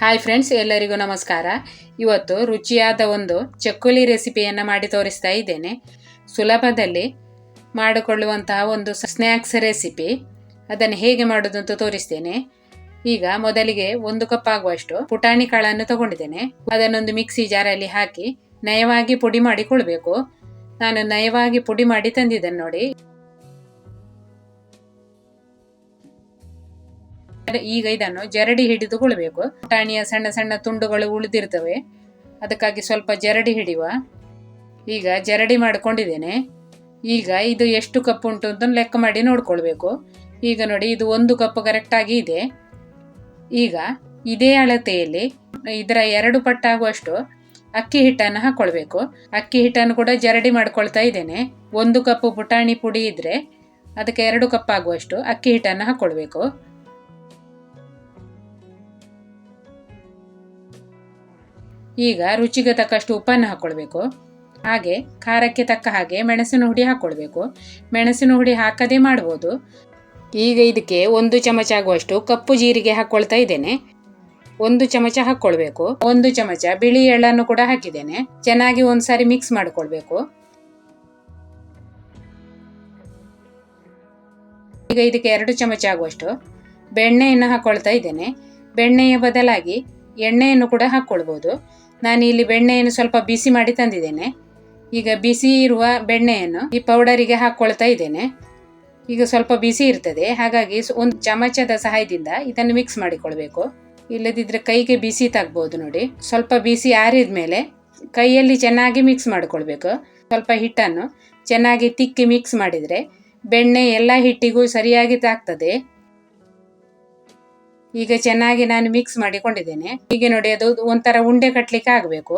Hi friends ಎಲ್ಲರಿಗೂ ನಮಸ್ಕಾರ. ಇವತ್ತು ರುಚಿಯಾದ ಒಂದು ಚಕ್ಕುಲಿ ರೆಸಿಪಿಯನ್ನು ಮಾಡಿ ತೋರಿಸ್ತಾ ಇದ್ದೇನೆ. ಸುಲಭದಲ್ಲಿ ಮಾಡಿಕೊಳ್ಳುವಂತಹ ಒಂದು ಸ್ನ್ಯಾಕ್ಸ್ ರೆಸಿಪಿ ಅದನ್ನು ಹೇಗೆ ಮಾಡೋದು ಅಂತ ತೋರಿಸ್ತೇನೆ. ಈಗ ಮೊದಲಿಗೆ ಒಂದು ಕಪ್ ಆಗುವಷ್ಟು ಪುಟಾಣಿ ಕಾಳನ್ನು ತಗೊಂಡಿದ್ದೇನೆ. ಅದನ್ನೊಂದು ಮಿಕ್ಸಿ ಜಾರಲ್ಲಿ ಹಾಕಿ ನಯವಾಗಿ ಪುಡಿ ಮಾಡಿಕೊಳ್ಬೇಕು. ನಾನು ನಯವಾಗಿ ಪುಡಿ ಮಾಡಿ ತಂದಿದ್ದೇನೆ ನೋಡಿ. ಈಗ ಇದನ್ನು ಜರಡಿ ಹಿಡಿದುಕೊಳ್ಬೇಕು. ಪುಟಾಣಿಯ ಸಣ್ಣ ಸಣ್ಣ ತುಂಡುಗಳು ಉಳಿದಿರ್ತವೆ. ಅದಕ್ಕಾಗಿ ಸ್ವಲ್ಪ ಜರಡಿ ಹಿಡಿಯುವ ಈಗ ಜರಡಿ ಮಾಡಿಕೊಂಡಿದ್ದೇನೆ. ಈಗ ಇದು ಎಷ್ಟು ಕಪ್ ಉಂಟು ಅಂತ ಲೆಕ್ಕ ಮಾಡಿ ನೋಡ್ಕೊಳ್ಬೇಕು. ಈಗ ನೋಡಿ, ಇದು ಒಂದು ಕಪ್ ಕರೆಕ್ಟಾಗಿ ಇದೆ. ಈಗ ಇದೇ ಅಳತೆಯಲ್ಲಿ ಇದರ ಎರಡು ಪಟ್ಟಾಗುವಷ್ಟು ಅಕ್ಕಿ ಹಿಟ್ಟನ್ನು ಹಾಕ್ಕೊಳ್ಬೇಕು ಅಕ್ಕಿ ಹಿಟ್ಟನ್ನು ಕೂಡ ಜರಡಿ ಮಾಡ್ಕೊಳ್ತಾ ಇದ್ದೇನೆ. ಒಂದು ಕಪ್ ಪುಟಾಣಿ ಪುಡಿ ಇದ್ರೆ ಅದಕ್ಕೆ ಎರಡು ಕಪ್ ಆಗುವಷ್ಟು ಅಕ್ಕಿ ಹಿಟ್ಟನ್ನು ಹಾಕ್ಕೊಳ್ಬೇಕು ಈಗ ರುಚಿಗೆ ತಕ್ಕಷ್ಟು ಉಪ್ಪನ್ನು ಹಾಕ್ಕೊಳ್ಬೇಕು ಹಾಗೆ ಖಾರಕ್ಕೆ ತಕ್ಕ ಹಾಗೆ ಮೆಣಸಿನ ಹುಡಿ ಹಾಕ್ಕೊಳ್ಬೇಕು ಮೆಣಸಿನ ಹುಡಿ ಹಾಕದೇ ಮಾಡ್ಬೋದು. ಈಗ ಇದಕ್ಕೆ ಒಂದು ಚಮಚ ಆಗುವಷ್ಟು ಕಪ್ಪು ಜೀರಿಗೆ ಹಾಕ್ಕೊಳ್ತಾ ಇದ್ದೇನೆ. ಒಂದು ಚಮಚ ಹಾಕ್ಕೊಳ್ಬೇಕು ಒಂದು ಚಮಚ ಬಿಳಿ ಎಳ್ಳನ್ನು ಕೂಡ ಹಾಕಿದ್ದೇನೆ. ಚೆನ್ನಾಗಿ ಒಂದ್ಸಾರಿ ಮಿಕ್ಸ್ ಮಾಡಿಕೊಳ್ಬೇಕು. ಈಗ ಇದಕ್ಕೆ ಎರಡು ಚಮಚ ಆಗುವಷ್ಟು ಬೆಣ್ಣೆಯನ್ನು ಹಾಕ್ಕೊಳ್ತಾ ಇದ್ದೇನೆ. ಬೆಣ್ಣೆಯ ಬದಲಾಗಿ ಎಣ್ಣೆಯನ್ನು ಕೂಡ ಹಾಕ್ಕೊಳ್ಬೋದು. ನಾನು ಇಲ್ಲಿ ಬೆಣ್ಣೆಯನ್ನು ಸ್ವಲ್ಪ ಬಿಸಿ ಮಾಡಿ ತಂದಿದ್ದೇನೆ. ಈಗ ಬಿಸಿ ಇರುವ ಬೆಣ್ಣೆಯನ್ನು ಈ ಪೌಡರಿಗೆ ಹಾಕ್ಕೊಳ್ತಾ ಇದ್ದೇನೆ. ಈಗ ಸ್ವಲ್ಪ ಬಿಸಿ ಇರ್ತದೆ. ಹಾಗಾಗಿ ಒಂದು ಚಮಚದ ಸಹಾಯದಿಂದ ಇದನ್ನು ಮಿಕ್ಸ್ ಮಾಡಿಕೊಳ್ಬೇಕು. ಇಲ್ಲದಿದ್ದರೆ ಕೈಗೆ ಬಿಸಿ ತಾಗ್ಬೋದು ನೋಡಿ. ಸ್ವಲ್ಪ ಬಿಸಿ ಆರಿದ ಮೇಲೆ ಕೈಯಲ್ಲಿ ಚೆನ್ನಾಗಿ ಮಿಕ್ಸ್ ಮಾಡಿಕೊಳ್ಬೇಕು. ಸ್ವಲ್ಪ ಹಿಟ್ಟನ್ನು ಚೆನ್ನಾಗಿ ತಿಕ್ಕಿ ಮಿಕ್ಸ್ ಮಾಡಿದರೆ ಬೆಣ್ಣೆ ಎಲ್ಲ ಹಿಟ್ಟಿಗೂ ಸರಿಯಾಗಿ ತಾಗ್ತದೆ. ಈಗ ಚೆನ್ನಾಗಿ ನಾನು ಮಿಕ್ಸ್ ಮಾಡಿಕೊಂಡಿದ್ದೇನೆ. ಹೀಗೆ ನೋಡಿ, ಅದು ಒಂಥರ ಉಂಡೆ ಕಟ್ಟಲಿಕ್ಕೆ ಆಗಬೇಕು.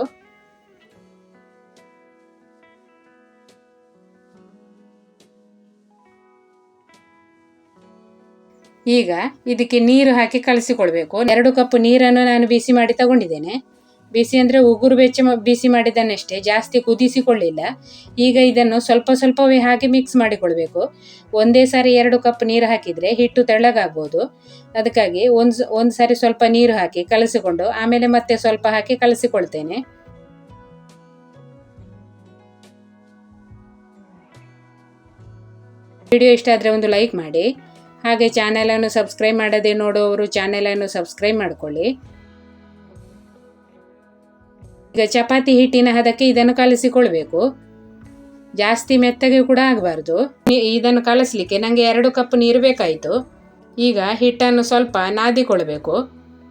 ಈಗ ಇದಕ್ಕೆ ನೀರು ಹಾಕಿ ಕಲಸಿಕೊಳ್ಬೇಕು ಎರಡು ಕಪ್ ನೀರನ್ನು ನಾನು ಬಿಸಿ ಮಾಡಿ ತಗೊಂಡಿದ್ದೇನೆ. ಬಿಸಿ ಅಂದರೆ ಉಗುರು ಬೆಚ್ಚ ಬಿಸಿ ಮಾಡಿದ್ದನ್ನಷ್ಟೇ, ಜಾಸ್ತಿ ಕುದಿಸಿಕೊಳ್ಳಿಲ್ಲ. ಈಗ ಇದನ್ನು ಸ್ವಲ್ಪ ಸ್ವಲ್ಪವೇ ಹಾಗೆ ಮಿಕ್ಸ್ ಮಾಡಿಕೊಳ್ಬೇಕು. ಒಂದೇ ಸಾರಿ ಎರಡು ಕಪ್ ನೀರು ಹಾಕಿದರೆ ಹಿಟ್ಟು ತೆಳ್ಳಗಾಗ್ಬೋದು. ಅದಕ್ಕಾಗಿ ಒಂದು ಒಂದು ಸಾರಿ ಸ್ವಲ್ಪ ನೀರು ಹಾಕಿ ಕಲಸಿಕೊಂಡು, ಆಮೇಲೆ ಮತ್ತೆ ಸ್ವಲ್ಪ ಹಾಕಿ ಕಲಸಿಕೊಳ್ತೇನೆ. ವಿಡಿಯೋ ಇಷ್ಟ ಆದರೆ ಒಂದು ಲೈಕ್ ಮಾಡಿ. ಹಾಗೆ ಚಾನೆಲನ್ನು ಸಬ್ಸ್ಕ್ರೈಬ್ ಮಾಡದೆ ನೋಡುವವರು ಚಾನೆಲನ್ನು ಸಬ್ಸ್ಕ್ರೈಬ್ ಮಾಡ್ಕೊಳ್ಳಿ. ಈಗ ಚಪಾತಿ ಹಿಟ್ಟಿನ ಹದಕ್ಕೆ ಇದನ್ನು ಕಲಸಿಕೊಳ್ಬೇಕು. ಜಾಸ್ತಿ ಮೆತ್ತಗೆ ಕೂಡ ಆಗಬಾರ್ದು. ಇದನ್ನು ಕಲಸಲಿಕ್ಕೆ ನನಗೆ ಎರಡು ಕಪ್ ನೀರು ಬೇಕಾಯಿತು. ಈಗ ಹಿಟ್ಟನ್ನು ಸ್ವಲ್ಪ ನಾದಿಕೊಳ್ಬೇಕು.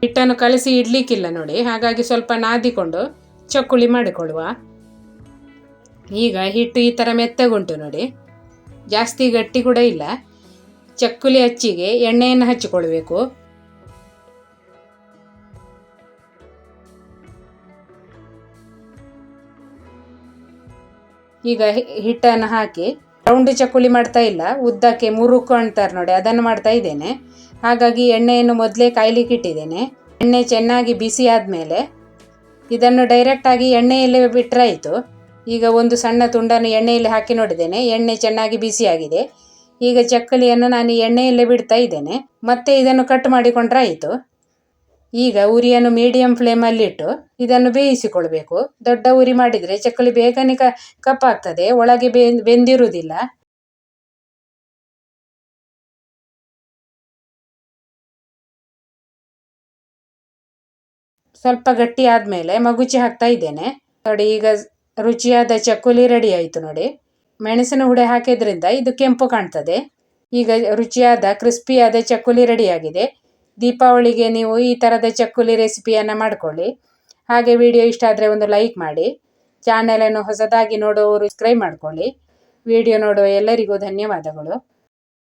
ಹಿಟ್ಟನ್ನು ಕಲಸಿ ಇಡಲಿಕ್ಕಿಲ್ಲ ನೋಡಿ, ಹಾಗಾಗಿ ಸ್ವಲ್ಪ ನಾದಿಕೊಂಡು ಚಕ್ಕುಳಿ ಮಾಡಿಕೊಳ್ಳುವ. ಈಗ ಹಿಟ್ಟು ಈ ಥರ ಮೆತ್ತಗುಂಟು ನೋಡಿ. ಜಾಸ್ತಿ ಗಟ್ಟಿ ಕೂಡ ಇಲ್ಲ. ಚಕ್ಕುಲಿ ಹಚ್ಚಿಗೆ ಎಣ್ಣೆಯನ್ನು ಹಚ್ಚಿಕೊಳ್ಬೇಕು. ಈಗ ಹಿಟ್ಟನ್ನು ಹಾಕಿ ರೌಂಡ್ ಚಕ್ಕುಲಿ ಮಾಡ್ತಾ ಇಲ್ಲ, ಉದ್ದಕ್ಕೆ ಮುರುಕು ಅಂತಾರೆ ನೋಡಿ, ಅದನ್ನು ಮಾಡ್ತಾ ಇದ್ದೇನೆ. ಹಾಗಾಗಿ ಎಣ್ಣೆಯನ್ನು ಮೊದಲೇ ಕಾಯ್ಲಿಕ್ಕೆ ಇಟ್ಟಿದ್ದೇನೆ. ಎಣ್ಣೆ ಚೆನ್ನಾಗಿ ಬಿಸಿ ಆದಮೇಲೆ ಇದನ್ನು ಡೈರೆಕ್ಟಾಗಿ ಎಣ್ಣೆಯಲ್ಲೇ ಬಿಟ್ಟರಾಯಿತು ಈಗ ಒಂದು ಸಣ್ಣ ತುಂಡನ್ನು ಎಣ್ಣೆಯಲ್ಲಿ ಹಾಕಿ ನೋಡಿದ್ದೇನೆ, ಎಣ್ಣೆ ಚೆನ್ನಾಗಿ ಬಿಸಿಯಾಗಿದೆ ಈಗ ಚಕ್ಕಲಿಯನ್ನು ನಾನು ಎಣ್ಣೆಯಲ್ಲೇ ಬಿಡ್ತಾ ಇದ್ದೇನೆ. ಮತ್ತೆ ಇದನ್ನು ಕಟ್ ಮಾಡಿಕೊಂಡ್ರೆ ಆಯಿತು ಈಗ ಉರಿಯನ್ನು ಮೀಡಿಯಂ ಫ್ಲೇಮಲ್ಲಿಟ್ಟು ಇದನ್ನು ಬೇಯಿಸಿಕೊಳ್ಬೇಕು. ದೊಡ್ಡ ಉರಿ ಮಾಡಿದರೆ ಚಕ್ಕಲಿ ಬೇಗನೆ ಕಪ್ಪಾಗ್ತದೆ, ಒಳಗೆ ಬೆಂದಿರುವುದಿಲ್ಲ. ಸ್ವಲ್ಪ ಗಟ್ಟಿ ಆದಮೇಲೆ ಮಗುಚಿ ಹಾಕ್ತಾ ಇದ್ದೇನೆ. ನೋಡಿ, ಈಗ ರುಚಿಯಾದ ಚಕ್ಕುಲಿ ರೆಡಿ ಆಯಿತು ನೋಡಿ. ಮೆಣಸಿನ ಹುಡಿ ಹಾಕಿದ್ರಿಂದ ಇದು ಕೆಂಪು ಕಾಣ್ತದೆ. ಈಗ ರುಚಿಯಾದ ಕ್ರಿಸ್ಪಿಯಾದ ಚಕ್ಕುಲಿ ರೆಡಿಯಾಗಿದೆ ದೀಪಾವಳಿಗೆ ನೀವು ಈ ಥರದ ಚಕ್ಕುಲಿ ರೆಸಿಪಿಯನ್ನು ಮಾಡಿಕೊಳ್ಳಿ. ಹಾಗೆ ವಿಡಿಯೋ ಇಷ್ಟ ಆದರೆ ಒಂದು ಲೈಕ್ ಮಾಡಿ. ಚಾನೆಲನ್ನು ಹೊಸದಾಗಿ ನೋಡುವವರು ಸಬ್ಸ್ಕ್ರೈಬ್ ಮಾಡಿಕೊಳ್ಳಿ. ವಿಡಿಯೋ ನೋಡುವ ಎಲ್ಲರಿಗೂ ಧನ್ಯವಾದಗಳು.